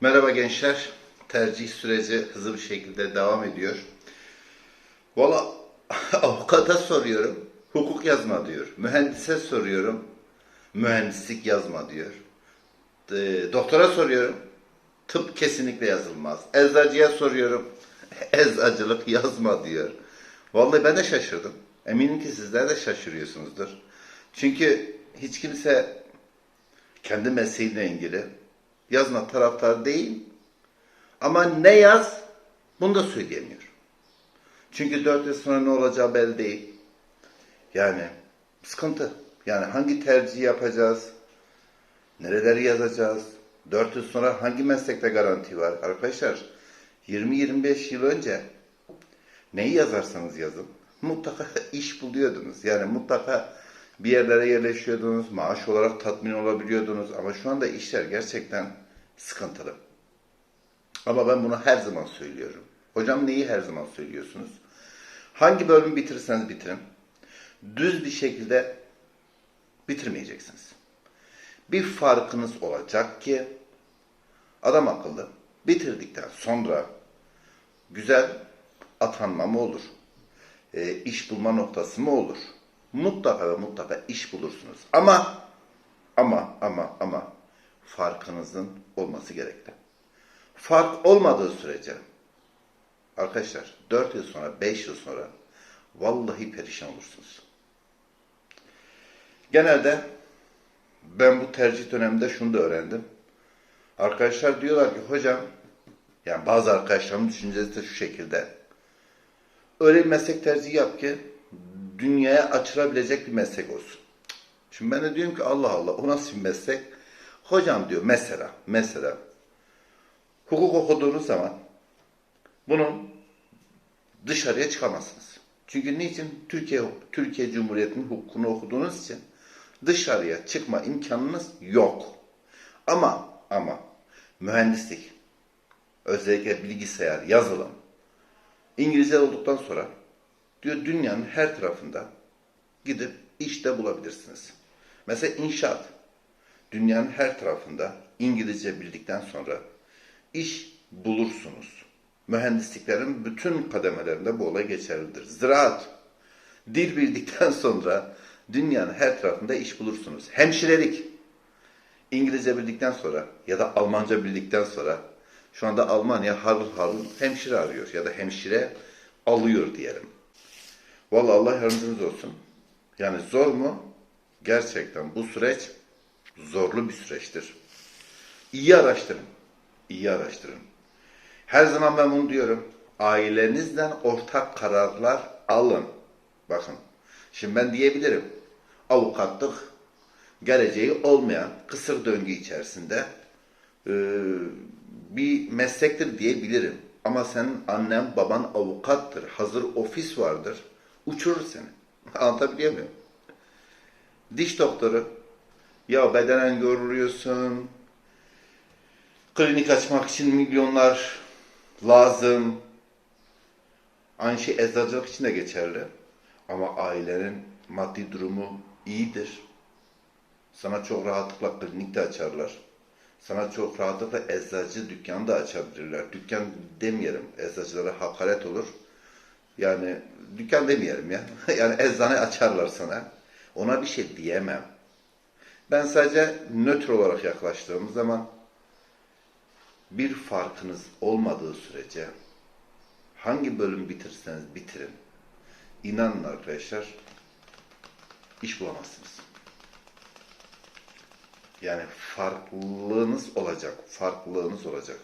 Merhaba gençler. Tercih süreci hızlı bir şekilde devam ediyor. Valla avukata soruyorum. Hukuk yazma diyor. Mühendise soruyorum. Mühendislik yazma diyor. E, doktora soruyorum. Tıp kesinlikle yazılmaz. Eczacıya soruyorum. Eczacılık yazma diyor. Vallahi ben de şaşırdım. Eminim ki sizler de şaşırıyorsunuzdur. Çünkü hiç kimse kendi mesleğiyle ilgili yazma taraftar değil. Ama ne yaz bunu da söyleyemiyor. Çünkü dört yıl sonra ne olacağı belli değil. Yani sıkıntı. Yani hangi tercihi yapacağız? Nereleri yazacağız? Dört yıl sonra hangi meslekte garanti var? Arkadaşlar 20-25 yıl önce neyi yazarsanız yazın mutlaka iş buluyordunuz. Yani mutlaka bir yerlere yerleşiyordunuz, maaş olarak tatmin olabiliyordunuz ama şu anda işler gerçekten sıkıntılı. Ama ben bunu her zaman söylüyorum. Hocam neyi her zaman söylüyorsunuz? Hangi bölümü bitirirseniz bitirin. Düz bir şekilde bitirmeyeceksiniz. Bir farkınız olacak ki adam akıllı bitirdikten sonra güzel atanma mı olur? E, iş bulma noktası mı olur? Mutlaka ve mutlaka iş bulursunuz. Ama ama ama ama farkınızın olması gerekli. Fark olmadığı sürece arkadaşlar 4 yıl sonra 5 yıl sonra vallahi perişan olursunuz. Genelde ben bu tercih döneminde şunu da öğrendim. Arkadaşlar diyorlar ki hocam yani bazı arkadaşlarımın düşüncesi de şu şekilde. Öyle bir meslek tercihi yap ki dünyaya açılabilecek bir meslek olsun. Şimdi ben de diyorum ki Allah Allah o nasıl bir meslek? Hocam diyor mesela mesela hukuk okuduğunuz zaman bunun dışarıya çıkamazsınız. Çünkü niçin? Türkiye Türkiye Cumhuriyeti'nin hukukunu okuduğunuz için dışarıya çıkma imkanınız yok. Ama ama mühendislik özellikle bilgisayar, yazılım İngilizce olduktan sonra diyor dünyanın her tarafında gidip işte bulabilirsiniz. Mesela inşaat dünyanın her tarafında İngilizce bildikten sonra iş bulursunuz. Mühendisliklerin bütün kademelerinde bu olay geçerlidir. Ziraat dil bildikten sonra dünyanın her tarafında iş bulursunuz. Hemşirelik İngilizce bildikten sonra ya da Almanca bildikten sonra şu anda Almanya harıl harıl hemşire arıyor ya da hemşire alıyor diyelim. Vallahi Allah yardımcınız olsun. Yani zor mu? Gerçekten bu süreç zorlu bir süreçtir. İyi araştırın. İyi araştırın. Her zaman ben bunu diyorum. Ailenizden ortak kararlar alın. Bakın. Şimdi ben diyebilirim. Avukatlık geleceği olmayan kısır döngü içerisinde e, bir meslektir diyebilirim. Ama senin annen baban avukattır. Hazır ofis vardır. Uçurur seni. Anlatabiliyor muyum? Diş doktoru. Ya bedenen yoruluyorsun. Klinik açmak için milyonlar lazım. Aynı şey eczacılık için de geçerli. Ama ailenin maddi durumu iyidir. Sana çok rahatlıkla klinik de açarlar. Sana çok rahatlıkla eczacı dükkanı da açabilirler. Dükkan demeyelim. Eczacılara hakaret olur. Yani dükkan demeyelim ya. yani eczane açarlar sana. Ona bir şey diyemem. Ben sadece nötr olarak yaklaştığım zaman bir farkınız olmadığı sürece hangi bölüm bitirseniz bitirin. İnanın arkadaşlar iş bulamazsınız. Yani farklılığınız olacak. Farklılığınız olacak.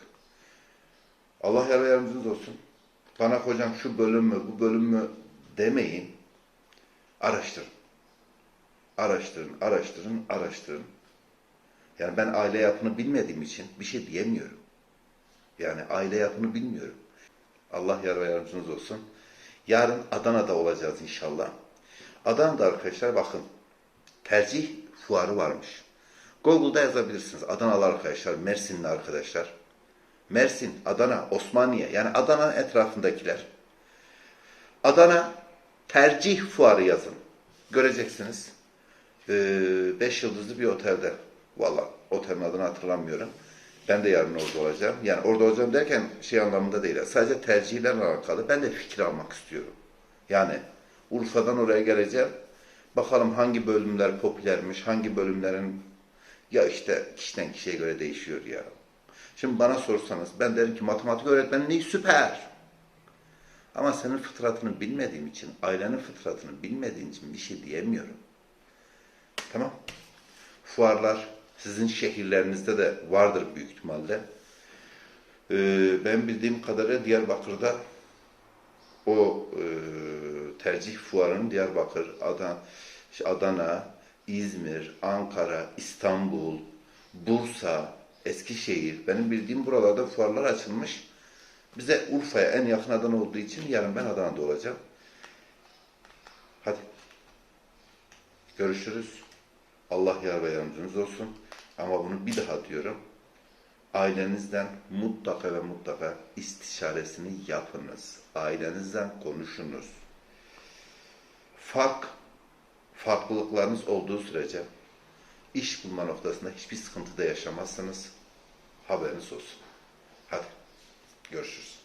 Allah yardımcınız olsun. Bana hocam şu bölüm mü, bu bölüm mü demeyin. Araştırın. Araştırın, araştırın, araştırın. Yani ben aile yapını bilmediğim için bir şey diyemiyorum. Yani aile yapını bilmiyorum. Allah yar ve yardımcınız olsun. Yarın Adana'da olacağız inşallah. Adana'da arkadaşlar bakın tercih fuarı varmış. Google'da yazabilirsiniz. Adanalı arkadaşlar, Mersinli arkadaşlar. Mersin, Adana, Osmaniye yani Adana etrafındakiler. Adana tercih fuarı yazın. Göreceksiniz. Ee, beş yıldızlı bir otelde. Valla otelin adını hatırlamıyorum. Ben de yarın orada olacağım. Yani orada olacağım derken şey anlamında değil. Sadece tercihlerle alakalı. Ben de fikir almak istiyorum. Yani Urfa'dan oraya geleceğim. Bakalım hangi bölümler popülermiş, hangi bölümlerin ya işte kişiden kişiye göre değişiyor ya. Şimdi bana sorsanız ben derim ki matematik öğretmenliği süper. Ama senin fıtratını bilmediğim için, ailenin fıtratını bilmediğin için bir şey diyemiyorum. Tamam. Fuarlar sizin şehirlerinizde de vardır büyük ihtimalle. Ee, ben bildiğim kadarıyla Diyarbakır'da o e, tercih fuarının Diyarbakır, Adana, Adana, İzmir, Ankara, İstanbul, Bursa, Eskişehir, benim bildiğim buralarda fuarlar açılmış. Bize Urfa'ya en yakın Adana olduğu için yarın ben Adana'da olacağım. Hadi. Görüşürüz. Allah yar ve yardımcınız olsun. Ama bunu bir daha diyorum. Ailenizden mutlaka ve mutlaka istişaresini yapınız. Ailenizden konuşunuz. Fark, farklılıklarınız olduğu sürece iş bulma noktasında hiçbir sıkıntı da yaşamazsınız. Haberiniz olsun. Hadi. Görüşürüz.